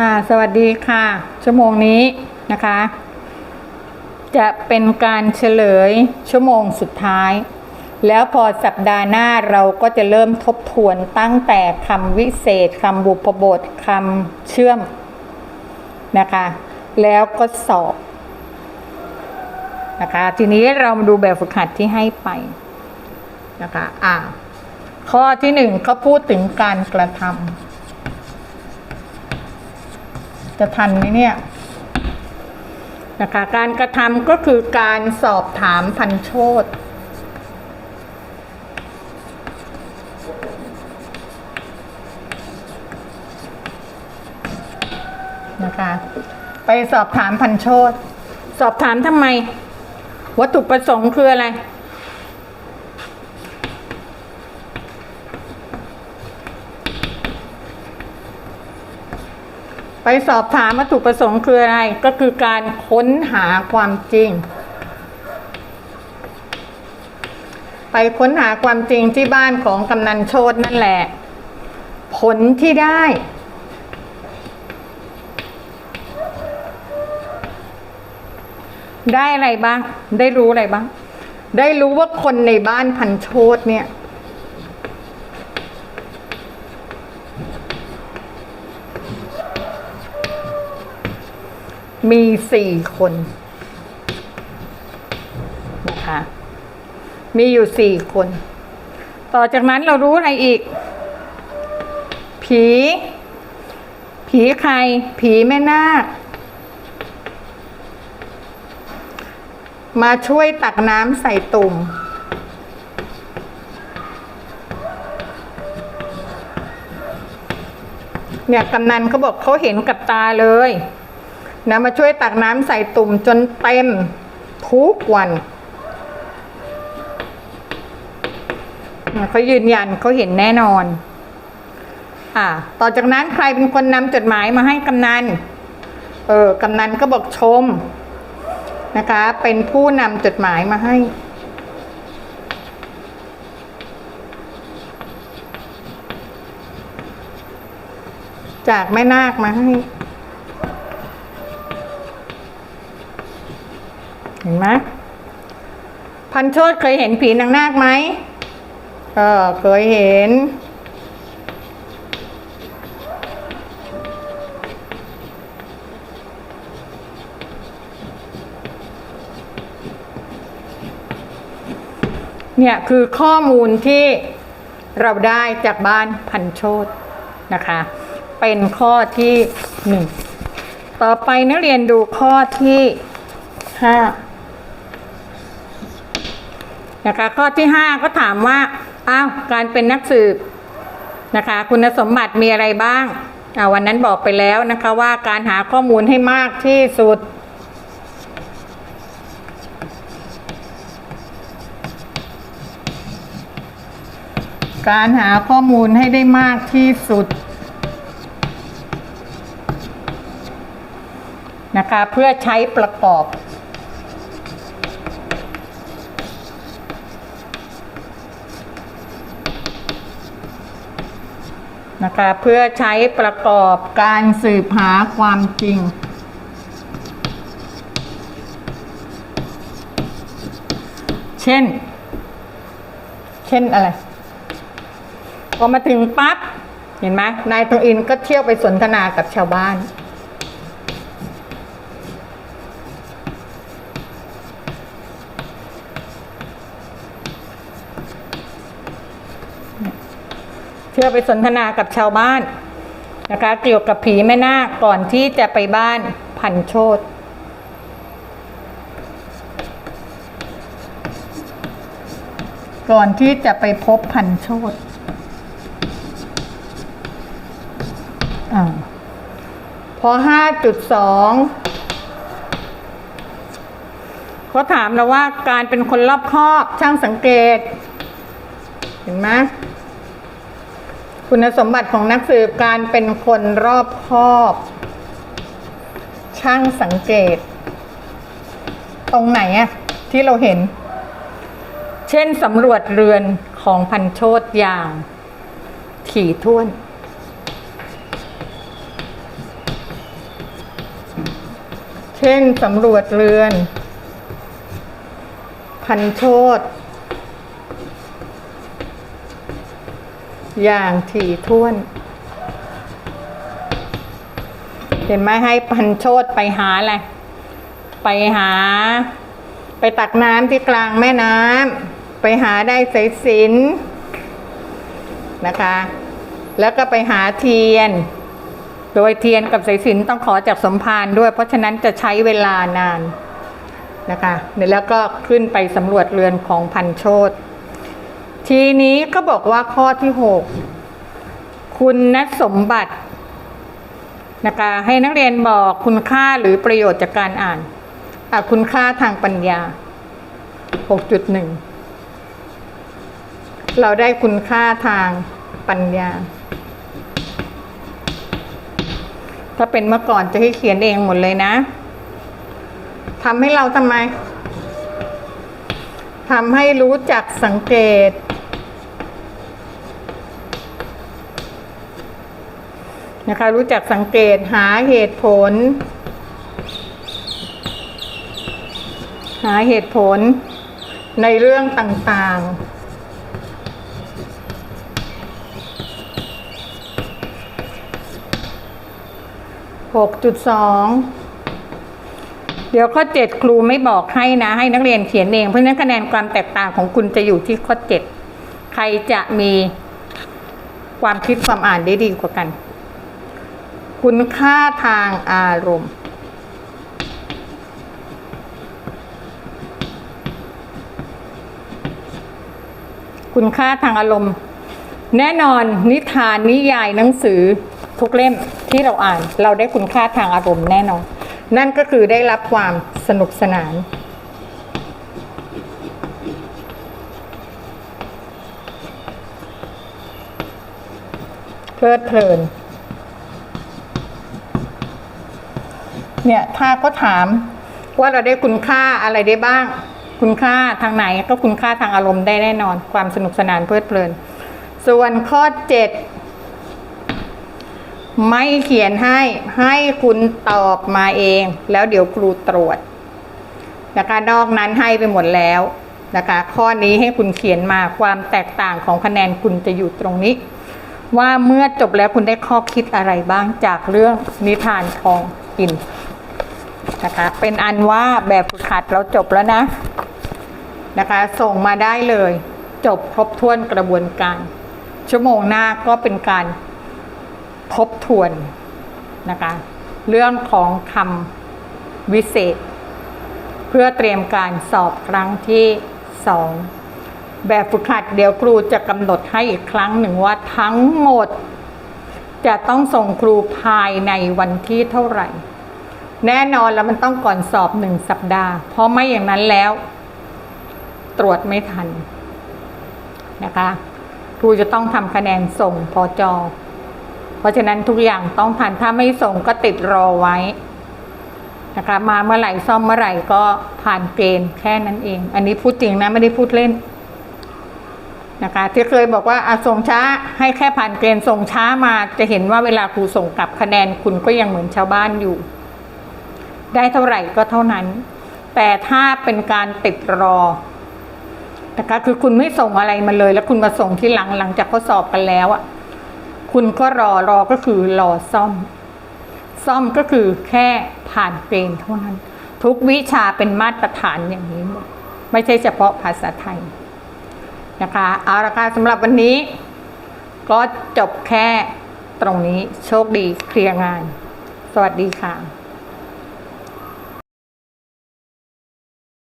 อ่าสวัสดีค่ะ ชั่วโมงนี้นะคะ จะเป็นการเฉลยชั่วโมงสุดท้าย แล้วพอสัปดาห์หน้าเราก็จะเริ่มทบทวนตั้งแต่คำวิเศษคำบุพบทคำเชื่อมนะคะ แล้วก็สอบนะคะ ทีนี้เรามาดูแบบฝึกหัดที่ให้ไปนะคะอ่าข้อที่หนึ่งเขาพูดถึงการกระทำ จะทันไหมเนี่ยนะคะการกระทำก็คือการสอบถามพันโชตนะคะ ไปสอบถามพันโชตสอบถามทำไม วัตถุประสงค์คืออะไร ไปสอบถามวัตถุประสงค์คืออะไร ก็คือการค้นหาความจริง ไปค้นหาความจริงที่บ้านของกำนันโชตนั่นแหละ ผลที่ได้ ได้อะไรบ้าง ได้รู้อะไรบ้าง ได้รู้ว่าคนในบ้านพันโชตเนี่ย มีสี่คนนะคะมีอยู่สี่คน ต่อจากนั้นเรารู้อะไรอีก ผี ผีใคร ผีแม่นาคมาช่วยตักน้ำใส่ตุ่ม เนี่ยกำนันเขาบอกเขาเห็นกับตาเลย นะมาช่วยตักน้ำใส่ตุ่มจนเต็มทุกวันเขายืนยันเขาเห็นแน่นอน อ่า ต่อจากนั้นใครเป็นคนนำจดหมายมาให้กำนัน เออกำนันก็บอกชมนะคะ เป็นผู้นำจดหมายมาให้ จากแม่นาคมาให้ ห็นไหมพันโชดเคยเห็นผีนางนาคไหมเออเคยเห็น เนี่ยคือข้อมูลที่เราได้จากบ้านพันโชตนะคะ เป็นข้อที่หนึ่งต่อไปนักเรียนดูข้อที่ห้า นะคะ ข้อที่ห้าก็ถามว่าอ้าวการเป็นนักสืบนะคะ คุณสมบัติมีอะไรบ้างาวันนั้นบอกไปแล้วนะคะว่าการหาข้อมูลให้มากที่สุดการหาข้อมูลให้ได้มากที่สุดนะคะเพื่อใช้ประกอบ นะคะ เพื่อใช้ประกอบการสืบหาความจริง เช่น เช่นอะไรพอมาถึงปั๊บ เห็นไหมนายตัวอินก็เที่ยวไปสนทนากับชาวบ้าน เที่ยวไปสนทนากับชาวบ้านนะคะ เกี่ยวกับผีแม่นาคก่อนที่จะไปบ้านพันโชตก่อนที่จะไปพบพันโชตอาพอห้าจุดสองเขาถามเราว่าการเป็นคนรอบคอบช่างสังเกต เห็นไหม คุณสมบัติของนักสืบการเป็นคนรอบคอบ ช่างสังเกต ตรงไหนอะที่เราเห็น เช่นสำรวจเรือนของพันโชตอย่าง ถี่ถ้วน เช่นสำรวจเรือน พันโชด อย่างถี่ถ้วน เห็นไหมให้พันโชดไปหาอะไร ไปหา ไปตักน้ำที่กลางแม่น้ำไปหาได้สายสินนะคะ แล้วก็ไปหาเทียน โดยเทียนกับสายสินต้องขอจากสมภารด้วย เพราะฉะนั้นจะใช้เวลานานนะคะแล้วก็ขึ้นไปสำรวจเรือนของพันโชต ทีนี้ก็บอกว่าข้อที่หกคุณสมบัตินะคะให้นักเรียนบอกคุณค่าหรือประโยชน์จากการอ่านอคุณค่าทางปัญญา 6.1 เราได้คุณค่าทางปัญญา ถ้าเป็นเมื่อก่อนจะให้เขียนเองหมดเลยนะทำให้เราทำไมทำให้รู้จักสังเกต นะคะ รู้จักสังเกตหาเหตุผล หาเหตุผลในเรื่องต่างๆ6.2เดี๋ยวข้อ 7 ครูไม่บอกให้นะ ให้นักเรียนเขียนเอง เพราะฉะนั้นคะแนนความแตกต่างของคุณจะอยู่ที่ข้อ 7 ใครจะมีความคิดความอ่านได้ดีกว่ากัน คุณค่าทางอารมณ์ คุณค่าทางอารมณ์ แน่นอนนิทานนิยายหนังสือทุกเล่มที่เราอ่าน เราได้คุณค่าทางอารมณ์แน่นอน นั่นก็คือได้รับความสนุกสนานเพลิดเพลิน เนี่ยถ้าก็ถามว่าเราได้คุณค่าอะไรได้บ้าง คุณค่าทางไหนก็คุณค่าทางอารมณ์ได้แน่นอน ความสนุกสนานเพลิดเพลิน ส่วนข้อเจ็ดไม่เขียนให้ให้คุณตอบมาเอง แล้วเดี๋ยวครูตรวจนะคะนอกนั้นให้ไปหมดแล้วนะคะข้อนี้ให้คุณเขียนมาความแตกต่างของคะแนนคุณจะอยู่ตรงนี้ ว่าเมื่อจบแล้วคุณได้ข้อคิดอะไรบ้างจากเรื่องนิทานทองอิน นะคะ เป็นอันว่าแบบฝึกหัดเราจบแล้วนะนะคะ ส่งมาได้เลย จบครบถ้วนกระบวนการ ชั่วโมงหน้าก็เป็นการทบทวนนะคะ เรื่องของคำวิเศษ เพื่อเตรียมการสอบครั้งที่สองแบบฝึกหัดเดี๋ยวครูจะกำหนดให้อีกครั้งหนึ่งว่าทั้งหมด จะต้องส่งครูภายในวันที่เท่าไหร่ แน่นอนแล้วมันต้องก่อนสอบหนึ่งสัปดาห์ เพราะไม่อย่างนั้นแล้ว ตรวจไม่ทันนะคะครูจะต้องทำคะแนนส่งพอจอ เพราะฉะนั้นทุกอย่างต้องทันถ้าไม่ส่งก็ติดรอไว้นะคะมาเมื่อไหร่ซ่อมเมื่อไหร่ก็ผ่านเกณฑ์แค่นั้นเอง อันนี้พูดจริงนะไม่ได้พูดเล่นนะคะที่เคยบอกว่าอาส่งช้าให้แค่ผ่านเกณฑ์ส่งช้ามาจะเห็นว่าเวลาครูส่งกลับคะแนนคุณก็ยังเหมือนชาวบ้านอยู่ ได้เท่าไหร่ก็เท่านั้น แต่ถ้าเป็นการติดรอนะคะคือคุณไม่ส่งอะไรมาเลย แล้วคุณมาส่งที่หลังหลังจากเขาสอบกันแล้วอะคุณก็รอรอก็คือรอซ่อม ซ่อมก็คือแค่ผ่านเกณฑ์เท่านั้น ทุกวิชาเป็นมาตรฐานอย่างนี้หมดไม่ใช่เฉพาะภาษาไทยนะคะเอาละค่ะสำหรับวันนี้ ก็จบแค่ตรงนี้โชคดีเคลียร์งาน สวัสดีค่ะ